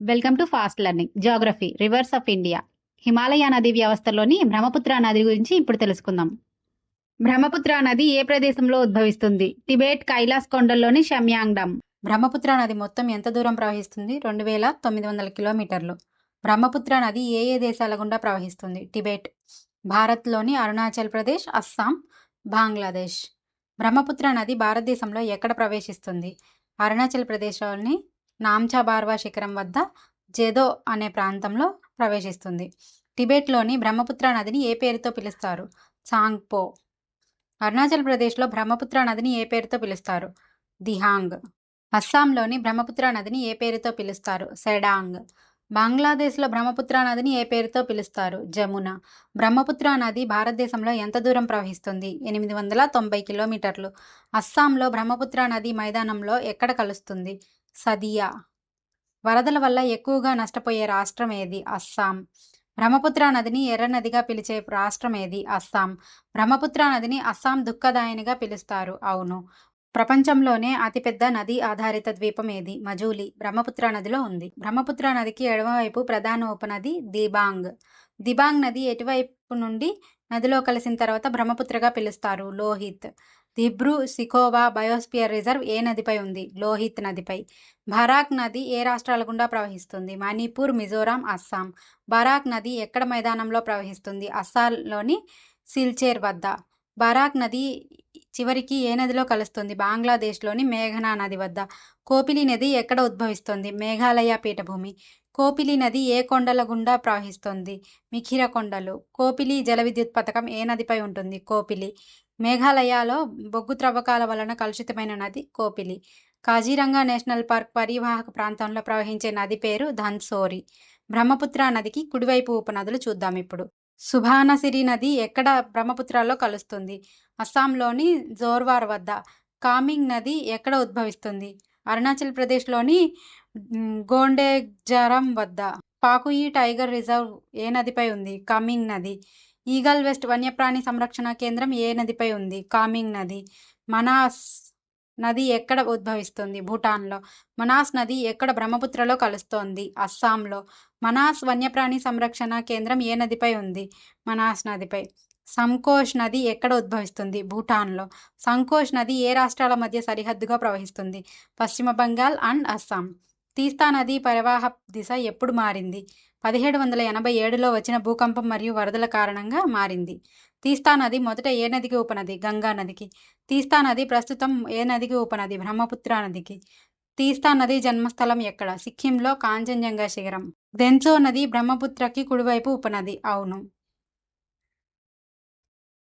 Welcome to fast learning geography rivers of India Himalaya నది వ్యవస్థలోని బ్రహ్మపుత్ర నది గురించి ఇప్పుడు తెలుసుకుందాం. బ్రహ్మపుత్ర నది ఏ ప్రదేశంలో ఉద్భవిస్తుంది? టిబెట్ కైలాస్ కొండల్లోని షమ్యాంగ్డమ్. బ్రహ్మపుత్ర నది మొత్తం ఎంత దూరం ప్రవహిస్తుంది? రెండు వేల తొమ్మిది వందల కిలోమీటర్లు. బ్రహ్మపుత్ర నది ఏ ఏ దేశాల గుండా ప్రవహిస్తుంది? టిబెట్ భారత్లోని అరుణాచల్ ప్రదేశ్ అస్సాం బంగ్లాదేశ్. బ్రహ్మపుత్ర నది భారతదేశంలో ఎక్కడ ప్రవేశిస్తుంది? అరుణాచల్ ప్రదేశ్లోని నామ్చా బార్వా శిఖరం వద్ద జెదో అనే ప్రాంతంలో ప్రవేశిస్తుంది. టిబెట్లోని బ్రహ్మపుత్ర నదిని ఏ పేరుతో పిలుస్తారు? చాంగ్పో. అరుణాచల్ ప్రదేశ్లో బ్రహ్మపుత్ర నదిని ఏ పేరుతో పిలుస్తారు? దిహాంగ్. అస్సాంలోని బ్రహ్మపుత్ర నదిని ఏ పేరుతో పిలుస్తారు? సెడాంగ్. బంగ్లాదేశ్లో బ్రహ్మపుత్ర నదిని ఏ పేరుతో పిలుస్తారు? జమున. బ్రహ్మపుత్ర నది భారతదేశంలో ఎంత దూరం ప్రవహిస్తుంది? ఎనిమిది వందల తొంభై కిలోమీటర్లు. అస్సాంలో బ్రహ్మపుత్ర నది మైదానంలో ఎక్కడ కలుస్తుంది? సదియా. వరదల వల్ల ఎక్కువగా నష్టపోయే రాష్ట్రం ఏది? అస్సాం. బ్రహ్మపుత్ర నదిని ఎర్ర నదిగా పిలిచే రాష్ట్రం ఏది? అస్సాం. బ్రహ్మపుత్ర నదిని అస్సాం దుఃఖదాయనిగా పిలుస్తారు. అవును. ప్రపంచంలోనే అతిపెద్ద నది ఆధారిత ద్వీపం ఏది? మజూలి బ్రహ్మపుత్ర నదిలో ఉంది. బ్రహ్మపుత్ర నదికి ఎడమవైపు ప్రధాన ఉపనది దిబాంగ్. దిబాంగ్ నది ఎటువైపు నుండి నదిలో కలిసిన తర్వాత బ్రహ్మపుత్రగా పిలుస్తారు? లోహిత్. దిబ్రూ సిఖోవా బయోస్పియర్ రిజర్వ్ ఏ నదిపై ఉంది? లోహిత్ నదిపై. బరాక్ నది ఏ రాష్ట్రాల గుండా ప్రవహిస్తుంది? మణిపూర్ మిజోరాం అస్సాం. బరాక్ నది ఎక్కడ మైదానంలో ప్రవహిస్తుంది? అస్సాంలోని సిల్చేర్ వద్ద. బరాక్ నది చివరికి ఏ నదిలో కలుస్తుంది? బంగ్లాదేశ్లోని మేఘనా నది వద్ద. కోపిలి నది ఎక్కడ ఉద్భవిస్తుంది? మేఘాలయ పీఠభూమి. కోపిలి నది ఏ కొండల గుండా ప్రవహిస్తుంది? మిఖిర కొండలు. కోపిలి జల విద్యుత్ పథకం ఏ నదిపై ఉంటుంది? కోపిలి. మేఘాలయలో బొగ్గు త్రవ్వకాల వలన కలుషితమైన నది కోపిలి. కాజీరంగా నేషనల్ పార్క్ పరివాహక ప్రాంతంలో ప్రవహించే నది పేరు ధన్సోరి. బ్రహ్మపుత్ర నదికి కుడివైపు ఉపనదులు చూద్దాం ఇప్పుడు. సుభానసిరి నది ఎక్కడ బ్రహ్మపుత్రలో కలుస్తుంది? అస్సాంలోని జోర్వార్ వద్ద. కామింగ్ నది ఎక్కడ ఉద్భవిస్తుంది? అరుణాచల్ ప్రదేశ్లోని గోండేజరం వద్ద. పాకుయి టైగర్ రిజర్వ్ ఏ నదిపై ఉంది? కామింగ్ నది. ఈగల్ వెస్ట్ వన్యప్రాణి సంరక్షణ కేంద్రం ఏ నదిపై ఉంది? కామింగ్ నది. మనాస్ నది ఎక్కడ ఉద్భవిస్తుంది? భూటాన్లో. మనాస్ నది ఎక్కడ బ్రహ్మపుత్రలో కలుస్తోంది? అస్సాంలో. మనాస్ వన్యప్రాణి సంరక్షణ కేంద్రం ఏ నదిపై ఉంది? మనాస్ నదిపై. సంకోష్ నది ఎక్కడ ఉద్భవిస్తుంది? భూటాన్లో. సంకోష్ నది ఏ రాష్ట్రాల మధ్య సరిహద్దుగా ప్రవహిస్తుంది? పశ్చిమ బెంగాల్ అండ్ అస్సాం. తీస్తా నది ప్రవాహ దిశ ఎప్పుడు మారింది? పదిహేడు వందల ఎనభై ఏడులో వచ్చిన భూకంపం మరియు వరదల కారణంగా మారింది. తీస్తా నది మొదట ఏ నదికి ఉపనది? గంగా నదికి. తీస్తా నది ప్రస్తుతం ఏ నదికి ఉపనది? బ్రహ్మపుత్ర నదికి. తీస్తా నది జన్మస్థలం ఎక్కడ? సిక్కింలో కాంచన్జంగా శిఖరం. దెన్సో నది బ్రహ్మపుత్రకి కుడివైపు ఉపనది. అవును.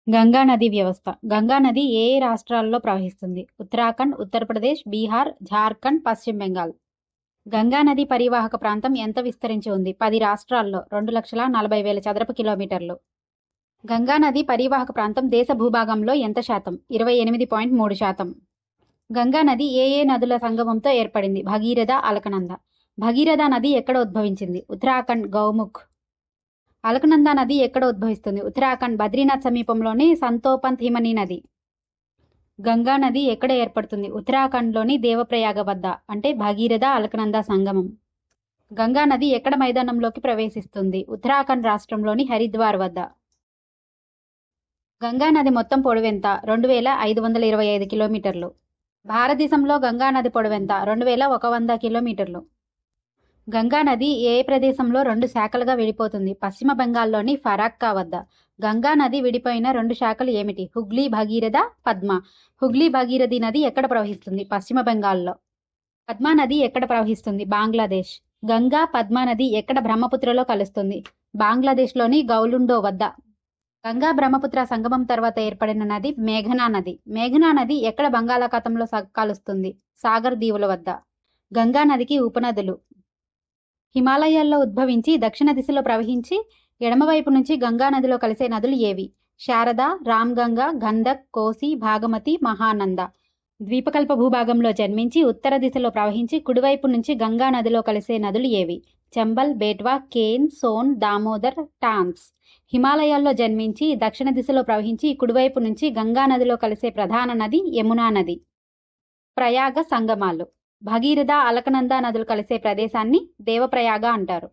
గంగా నది వ్యవస్థ. గంగా నది ఏ ఏ రాష్ట్రాల్లో ప్రవహిస్తుంది? ఉత్తరాఖండ్ ఉత్తరప్రదేశ్ బీహార్ జార్ఖండ్ పశ్చిమ బెంగాల్. గంగా నది పరివాహక ప్రాంతం ఎంత విస్తరించి ఉంది? పది రాష్ట్రాల్లో రెండు లక్షల నలభై వేల చదరపు కిలోమీటర్లు. గంగా నది పరివాహక ప్రాంతం దేశ భూభాగంలో ఎంత శాతం? ఇరవై ఎనిమిది పాయింట్ మూడు శాతం. గంగా నది ఏ ఏ నదుల సంగమంతో ఏర్పడింది? భగీరథ అలకనంద. భగీరథ నది ఎక్కడ ఉద్భవించింది? ఉత్తరాఖండ్ గౌముఖ్. అలకనంద నది ఎక్కడ ఉద్భవిస్తుంది? ఉత్తరాఖండ్ బద్రీనాథ్ సమీపంలోని సంతోపంత్ హిమని నది. గంగా నది ఎక్కడ ఏర్పడుతుంది? ఉత్తరాఖండ్లోని దేవప్రయాగ వద్ద అంటే భగీరథ అలకనంద సంగమం. గంగా నది ఎక్కడ మైదానంలోకి ప్రవేశిస్తుంది? ఉత్తరాఖండ్ రాష్ట్రంలోని హరిద్వార్ వద్ద. గంగా నది మొత్తం పొడవెంత రెండు వేల ఐదు వందల ఇరవై ఐదు కిలోమీటర్లు. భారతదేశంలో గంగా నది పొడవెంత రెండు వేల ఒక వంద కిలోమీటర్లు. గంగా నది ఏ ప్రదేశంలో రెండు శాఖలుగా విడిపోతుంది? పశ్చిమ బెంగాల్లోని ఫరాక్కా వద్ద. గంగా నది విడిపోయిన రెండు శాఖలు ఏమిటి? హుగ్లీ భగీరథ పద్మ. హుగ్లీ భగీరథి నది ఎక్కడ ప్రవహిస్తుంది? పశ్చిమ బెంగాల్లో. పద్మా నది ఎక్కడ ప్రవహిస్తుంది? బంగ్లాదేశ్. గంగా పద్మా నది ఎక్కడ బ్రహ్మపుత్రలో కలుస్తుంది? బంగ్లాదేశ్లోని గౌలుండో వద్ద. గంగా బ్రహ్మపుత్ర సంగమం తర్వాత ఏర్పడిన నది మేఘనా నది. మేఘనా నది ఎక్కడ బంగాళాఖాతంలో కలుస్తుంది? సాగర్ దీవుల వద్ద. గంగా నదికి ఉపనదులు. హిమాలయాల్లో ఉద్భవించి దక్షిణ దిశలో ప్రవహించి ఎడమవైపు నుంచి గంగా నదిలో కలిసే నదులు ఏవి? శారద రామ్గంగా గంధక్ కోసి భాగమతి మహానంద. ద్వీపకల్ప భూభాగంలో జన్మించి ఉత్తర దిశలో ప్రవహించి కుడివైపు నుంచి గంగా నదిలో కలిసే నదులు ఏవి? చంబల్ బేట్వా కేన్ సోన్ దామోదర్ టాన్స్ హిమాలయాల్లో జన్మించి దక్షిణ దిశలో ప్రవహించి కుడివైపు నుంచి గంగా నదిలో కలిసే ప్రధాన నది యమునా నది. ప్రయాగ సంగమాలు. భగీరథ అలకనంద నదులు కలిసే ప్రదేశాన్ని దేవప్రయాగ అంటారు.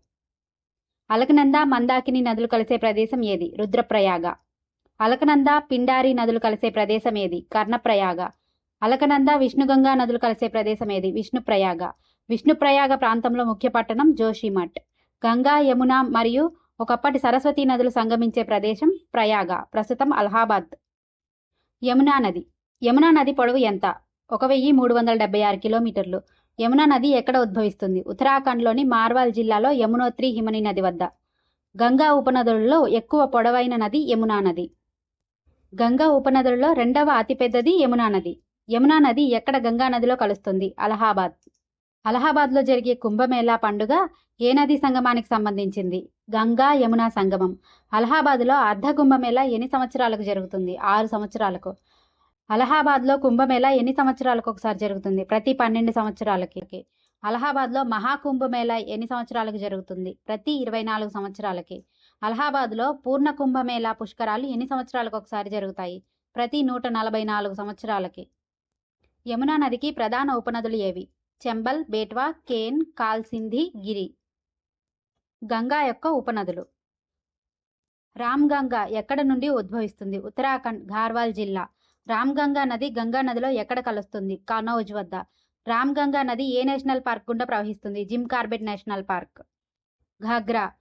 అలకనంద మందాకిని నదులు కలిసే ప్రదేశం ఏది? రుద్రప్రయాగ. అలకనంద పిండారి నదులు కలిసే ప్రదేశం ఏది? కర్ణప్రయాగ. అలకనంద విష్ణుగంగా నదులు కలిసే ప్రదేశం ఏది? విష్ణుప్రయాగ. విష్ణుప్రయాగ ప్రాంతంలో ముఖ్య పట్టణం జోషిమఠ్. గంగా యమున మరియు ఒకప్పటి సరస్వతి నదులు సంగమించే ప్రదేశం ప్రయాగ. ప్రస్తుతం అలహాబాద్. యమునా నది. యమునా నది పొడవు ఎంత? ఒక వెయ్యి మూడు వందల డెబ్బై ఆరు కిలోమీటర్లు. యమునా నది ఎక్కడ ఉద్భవిస్తుంది? ఉత్తరాఖండ్లోని మార్వాల్ జిల్లాలో యమునోత్రి హిమని నది వద్ద. గంగా ఉపనదులలో ఎక్కువ పొడవైన నది యమునా నది. గంగా ఉపనదులలో రెండవ అతిపెద్దది యమునా నది. యమునా నది ఎక్కడ గంగా నదిలో కలుస్తుంది? అలహాబాద్. అలహాబాద్లో జరిగే కుంభమేళా పండుగ ఏ నది సంగమానికి సంబంధించింది? గంగా యమునా సంగమం. అలహాబాద్లో అర్ధ కుంభమేళా ఎన్ని సంవత్సరాలకు జరుగుతుంది? ఆరు సంవత్సరాలకు. అలహాబాద్లో కుంభమేళా ఎన్ని సంవత్సరాలకు ఒకసారి జరుగుతుంది? ప్రతి పన్నెండు సంవత్సరాలకి. అలహాబాద్లో మహాకుంభమేళా ఎన్ని సంవత్సరాలకు జరుగుతుంది? ప్రతి ఇరవై నాలుగు సంవత్సరాలకి. అలహాబాద్లో పూర్ణ కుంభమేళా పుష్కరాలు ఎన్ని సంవత్సరాలకు ఒకసారి జరుగుతాయి? ప్రతి నూట నలభై నాలుగు సంవత్సరాలకి. యమునా నదికి ప్రధాన ఉపనదులు ఏవి? చెంబల్ బేట్వా కేన్ కాల్సింధి గిరి. గంగా యొక్క ఉపనదులు. రామ్ గంగా ఎక్కడ నుండి ఉద్భవిస్తుంది? ఉత్తరాఖండ్ ఘార్వాల్ జిల్లా. రామ్గంగా నది గంగా నదిలో ఎక్కడ కలుస్తుంది? కనౌజ్ వద్ద. రామ్గంగా నది ఏ నేషనల్ పార్క్ గుండా ప్రవహిస్తుంది? Jim Corbett national park. Ghaghra.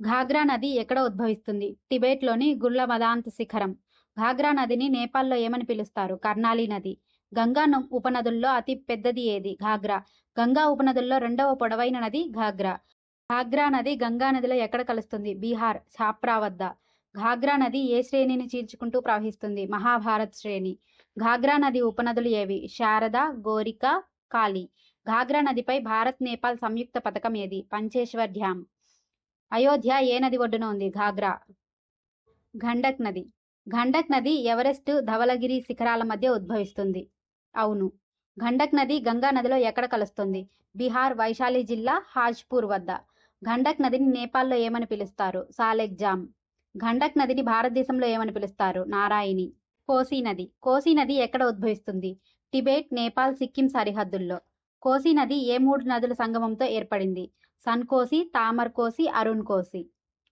Ghaghra నది ఎక్కడ ఉద్భవిస్తుంది? టిబెట్లోని గుళ్ళ మదాంత శిఖరం. ఘాగ్రా నదిని నేపాల్లో ఏమని పిలుస్తారు? కర్నాలి నది. గంగా ఉపనదుల్లో అతి పెద్దది ఏది? ఘాగ్రా. గంగా ఉపనదుల్లో రెండవ పొడవైన నది ఘాగ్రా. ఘాగ్రా నది గంగా నదిలో ఎక్కడ కలుస్తుంది? బీహార్ ఛాప్రా వద్ద. ఘాగ్రా నది ఏ శ్రేణిని చీల్చుకుంటూ ప్రవహిస్తుంది? మహాభారత్ శ్రేణి. ఘాగ్రా నది ఉపనదులు ఏవి? శారద గోరిక కాళీ. ఘాగ్రా నదిపై భారత్ నేపాల్ సంయుక్త పథకం ఏది? పంచేశ్వర్ డ్యామ్ అయోధ్య ఏ నది ఒడ్డున ఉంది? ఘాగ్రా. గండక్ నది. గండక్ నది ఎవరెస్ట్ ధవలగిరి శిఖరాల మధ్య ఉద్భవిస్తుంది. అవును. గండక్ నది గంగా నదిలో ఎక్కడ కలుస్తుంది? బీహార్ వైశాలి జిల్లా హాజ్పూర్ వద్ద. గండక్ నదిని నేపాల్లో ఏమని పిలుస్తారు? సాలెక్ జామ్. గండక్ నదిని భారతదేశంలో ఏమని పిలుస్తారు? నారాయణి. కోసీ నది. కోసీ నది ఎక్కడ ఉద్భవిస్తుంది? టిబెట్ నేపాల్ సిక్కిం సరిహద్దుల్లో. కోసీ నది ఏ మూడు నదుల సంగమంతో ఏర్పడింది? సన్కోసి తామర్ కోసి అరుణ్ కోసి.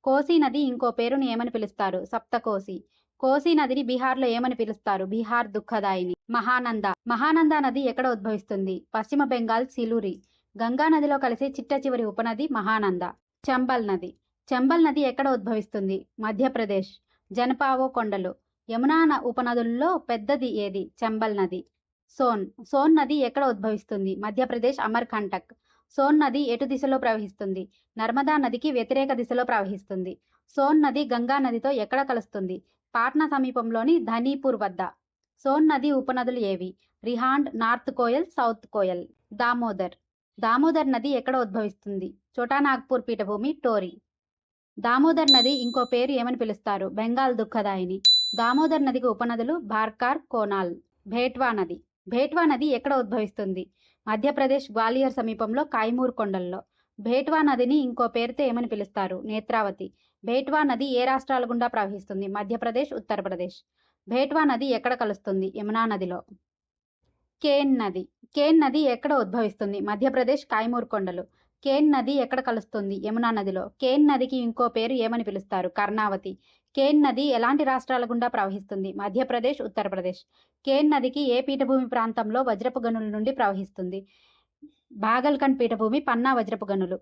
కోసీ నది ఇంకో పేరును ఏమని పిలుస్తారు? సప్తకోసి. కోసీ నదిని బీహార్లో ఏమని పిలుస్తారు? బీహార్ దుఃఖదాయిని. మహానంద. మహానంద నది ఎక్కడ ఉద్భవిస్తుంది? పశ్చిమ బెంగాల్ సిలూరి. గంగా నదిలో కలిసే చిట్ట చివరి ఉపనది మహానంద. చంబల్ నది. చంబల్ నది ఎక్కడ ఉద్భవిస్తుంది? మధ్యప్రదేశ్. జనపావో కొండలు. యమునా ఉపనదుల్లో పెద్దది ఏది? చంబల్ నది. సోన్. సోన్ నది ఎక్కడ ఉద్భవిస్తుంది? మధ్యప్రదేశ్ అమర్కంటక్. సోన్ నది ఎటు దిశలో ప్రవహిస్తుంది? నర్మదా నదికి వ్యతిరేక దిశలో ప్రవహిస్తుంది. సోన్ నది గంగా నదితో ఎక్కడ కలుస్తుంది? పాట్నా సమీపంలోని ధనీపూర్ వద్ద. సోన్ నది ఉపనదులు ఏవి? Rihand north Koel south Koel. Damodar. Damodar నది ఎక్కడ ఉద్భవిస్తుంది? చోటానాగ్పూర్ పీఠభూమి టోరీ. దామోదర్ నది ఇంకో పేరు ఏమని పిలుస్తారు? బెంగాల్ దుఃఖదాయిని. దామోదర్ నదికి ఉపనదులు భార్కార్ కోనాల్ భేట్వా నది. భేట్వా నది ఎక్కడ ఉద్భవిస్తుంది? మధ్యప్రదేశ్ గ్వాలియర్ సమీపంలో కైమూర్ కొండల్లో. భేట్వా నదిని ఇంకో పేరుతో ఏమని పిలుస్తారు? నేత్రావతి. భేట్వా నది ఏ రాష్ట్రాల గుండా ప్రవహిస్తుంది? మధ్యప్రదేశ్ ఉత్తరప్రదేశ్. భేట్వా నది ఎక్కడ కలుస్తుంది? యమునా నదిలో. కేన్ నది. కేన్ నది ఎక్కడ ఉద్భవిస్తుంది? మధ్యప్రదేశ్ కాయమూర్ కొండలు. కేన్ నది ఎక్కడ కలుస్తుంది? యమునా నదిలో. కేన్ నదికి ఇంకో పేరు ఏమని పిలుస్తారు? కర్ణావతి. కేన్ నది ఎలాంటి రాష్ట్రాల గుండా ప్రవహిస్తుంది? మధ్యప్రదేశ్ ఉత్తరప్రదేశ్. కేన్ నదికి ఏ పీఠభూమి ప్రాంతంలో వజ్రపు గనుల నుండి ప్రవహిస్తుంది? బాగల్కండ్ పీఠభూమి పన్నా వజ్రపు గనులు.